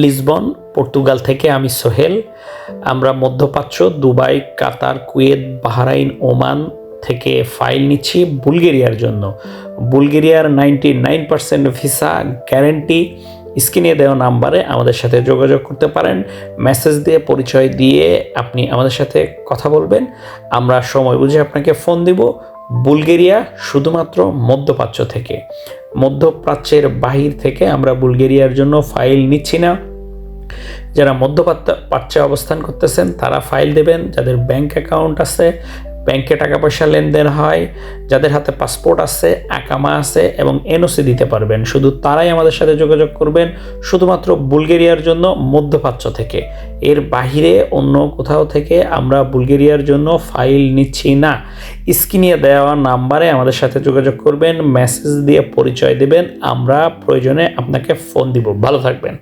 Lisbon, Portugal থেকে আমি সোহেল। আমরা মধ্যপ্রাচ্য, Dubai, Qatar, Kuwait, Bahrain, Oman থেকে ফাইল নিচ্ছি বুলগেরিয়ার জন্য। বুলগেরিয়ার ninety nine percent visa guarantee স্ক্রিনে দেওয়া নাম্বারে আমাদের সাথে যোগাযোগ করতে পারেন। মেসেজ দিয়ে পরিচয় দিয়ে আপনি আমাদের সাথে কথা বলবেন। আমরা সময় বুঝে আপনাকে ফোন দিব। বুলগেরিয়া শুধুমাত্র মধ্যপ্রাচ্য থেকে। মধ্যপ্রাচ্যের বাহির থেকে আমরা বুলগেরিয়ার জন্য ফাইল নিচ্ছি না। যারা মধ্যপ্রাচ্য প্রাচ্যে অবস্থান করতেছেন, তারা ফাইল দেবেন। যাদের ব্যাংক অ্যাকাউন্ট আছে ব্যাংকে টাকা পয়সা লেনদেন হয়, যাদের হাতে পাসপোর্ট আছে আকামা আছে এবং এনওসি দিতে পারবেন। শুধু তারাই আমাদের সাথে যোগাযোগ করবেন, শুধুমাত্র বুলগেরিয়ার জন্য মধ্যপ্রাচ্য থেকে। এর বাহিরে অন্য কোথাও থেকে আমরা বুলগেরিয়ার জন্য ফাইল নিচ্ছি না। স্ক্রিনে দেওয়া নাম্বারে আমাদের সাথে যোগাযোগ করবেন, মেসেজ দিয়ে পরিচয় দেবেন, আমরা প্রয়োজনে আপনাকে ফোন দিব। ভালো থাকবেন।